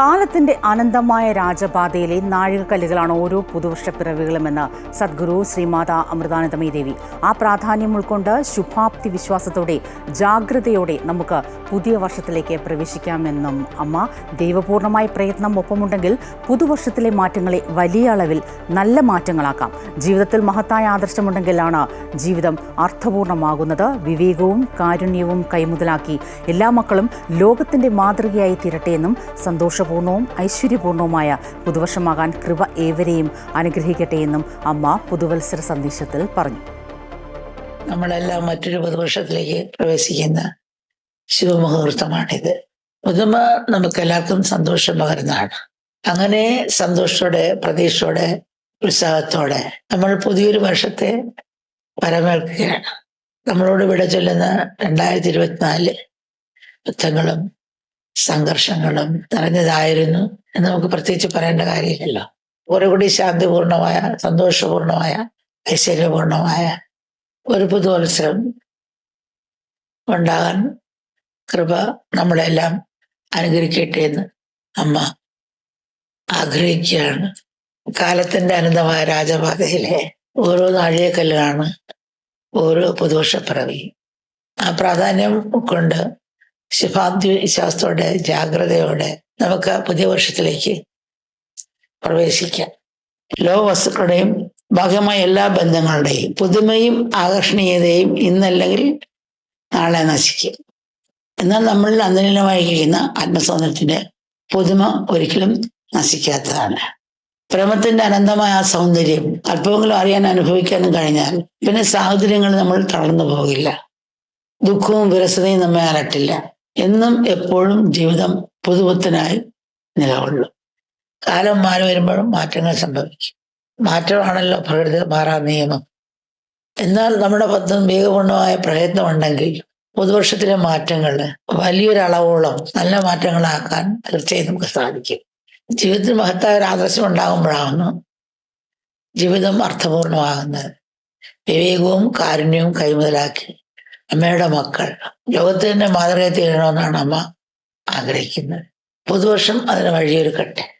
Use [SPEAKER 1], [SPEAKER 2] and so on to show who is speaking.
[SPEAKER 1] കാലത്തിന്റെ അനന്തമായ രാജപാതയിലെ നാഴികക്കല്ലുകളാണ് ഓരോ പുതുവർഷ പിറവികളുമെന്ന് സദ്ഗുരു ശ്രീമാതാ അമൃതാനന്ദമയി ദേവി. ആ പ്രാധാന്യം ഉൾക്കൊണ്ട് ശുഭാപ്തി വിശ്വാസത്തോടെ ജാഗ്രതയോടെ നമുക്ക് പുതിയ വർഷത്തിലേക്ക് പ്രവേശിക്കാമെന്നും അമ്മ ദൈവപൂർണമായ പ്രയത്നം ഒപ്പമുണ്ടെങ്കിൽ പുതുവർഷത്തിലെ മാറ്റങ്ങളെ വലിയ അളവിൽ നല്ല മാറ്റങ്ങളാക്കാം. ജീവിതത്തിൽ മഹത്തായ ആദർശമുണ്ടെങ്കിലാണ് ജീവിതം അർത്ഥപൂർണമാകുന്നത്. വിവേകവും കാരുണ്യവും കൈമുതലാക്കി എല്ലാ മക്കളും ലോകത്തിന്റെ മാതൃകയായി തീരട്ടെ എന്നും സന്തോഷപൂർണവും ഐശ്വര്യപൂർണവുമായ പുതുവർഷമാകാൻ കൃപ ഏവരെയും അനുഗ്രഹിക്കട്ടെ എന്നും അമ്മ പുതുവത്സര സന്ദേശത്തിൽ പറഞ്ഞു.
[SPEAKER 2] നമ്മളെല്ലാം മറ്റൊരു പുതുവർഷത്തിലേക്ക് പ്രവേശിക്കുന്ന ശുഭമുഹൂർത്തമാണിത്. പുതുമ നമുക്കെല്ലാവർക്കും സന്തോഷം പകരുന്നതാണ്. അങ്ങനെ സന്തോഷത്തോടെ പ്രതീക്ഷയോടെ ഉത്സാഹത്തോടെ നമ്മൾ പുതിയൊരു വർഷത്തെ വരവേൽക്കുകയാണ് നമ്മളോട് വിട ചൊല്ലുന്ന രണ്ടായിരത്തി ഇരുപത്തിനാല് യുദ്ധങ്ങളും സംഘർഷങ്ങളും നിറഞ്ഞതായിരുന്നു എന്ന് നമുക്ക് പ്രത്യേകിച്ച് പറയേണ്ട കാര്യമില്ലല്ലോ ഓരോ കൂടി ശാന്തിപൂർണമായ സന്തോഷപൂർണമായ ഐശ്വര്യപൂർണമായ ഒരു പുതുവത്സരം ഉണ്ടാകാൻ കൃപ നമ്മളെല്ലാം അനുഗ്രഹിക്കട്ടെ എന്ന് അമ്മ ആഗ്രഹിക്കുകയാണ്. കാലത്തിന്റെ അനന്തമായ രാജപാതയിലെ ഓരോ നാഴികക്കല്ലാണ് ഓരോ പുതുവർഷപ്പിറവി. ആ പ്രാധാന്യം കൊണ്ട് ശുഭാന്തി വിശ്വാസത്തോടെ ജാഗ്രതയോടെ നമുക്ക് പുതിയ വർഷത്തിലേക്ക് പ്രവേശിക്കാം. ലോക വസ്തുക്കളുടെയും ഭാഗമായ എല്ലാ ബന്ധങ്ങളുടെയും പുതുമയും ആകർഷണീയതയും ഇന്നല്ലെങ്കിൽ നാളെ നശിക്കും. എന്നാൽ നമ്മളിൽ അന്തരീനമായിരിക്കുന്ന ആത്മസൗന്ദര്യത്തിന്റെ പുതുമ ഒരിക്കലും നശിക്കാത്തതാണ്. പ്രേമത്തിന്റെ അനന്തമായ ആ സൗന്ദര്യം അല്പമെങ്കിലും അറിയാൻ അനുഭവിക്കാനും കഴിഞ്ഞാൽ പിന്നെ സാഹചര്യങ്ങൾ നമ്മൾ തളർന്നു പോകില്ല. ദുഃഖവും വിരസതയും നമ്മെ അലട്ടില്ല. എന്നും എപ്പോഴും ജീവിതം പുതുപുത്തനായി നിലകൊള്ളും. കാലം മാറി വരുമ്പോഴും മാറ്റങ്ങൾ സംഭവിക്കും. മാറ്റമാണല്ലോ പ്രകൃതി മാറാ നിയമം. എന്നാൽ നമ്മുടെ പദ്ധതി വേഗപൂർണമായ പ്രയത്നമുണ്ടെങ്കിൽ പുതുവർഷത്തിലെ മാറ്റങ്ങൾ വലിയൊരളവോളം നല്ല മാറ്റങ്ങളാക്കാൻ തീർച്ചയായും നമുക്ക് സാധിക്കും. ജീവിതത്തിൽ മഹത്തായ ഒരു ആദർശം ഉണ്ടാകുമ്പോഴാണ് ജീവിതം അർത്ഥപൂർണമാകുന്നത്. വിവേകവും കാരുണ്യവും കൈമുതലാക്കി അമ്മയുടെ മക്കൾ. ലോകത്തിന്റെ മാതൃകയെ തീരണമെന്നാണ് അമ്മ ആഗ്രഹിക്കുന്നത്. പുതുവർഷം അതിന് വഴിയൊരുക്കട്ടെ.